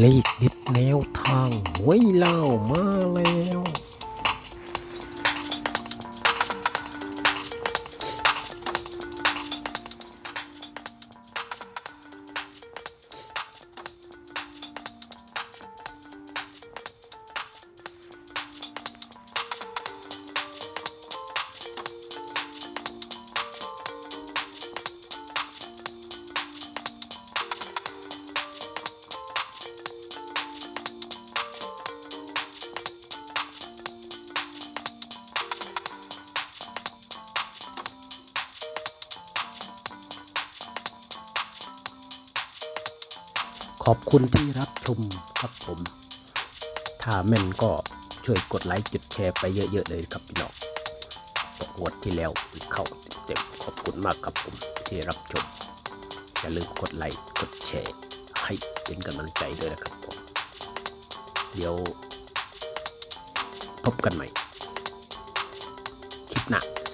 เลขเด็ดแนวทางหวยเล่ามาแล้ว ขอบคุณที่รับชมครับผม ถ้าแม่นก็ช่วยกดไลค์กดแชร์ไปเยอะๆเลยครับพี่น้องตกวดที่แล้วเข้าเต็มขอบคุณมากครับผมที่รับชม อย่าลืมกดไลค์กดแชร์ให้เป็นกำลังใจด้วยนะครับผม เดี๋ยวพบกันใหม่ คลิปหน้า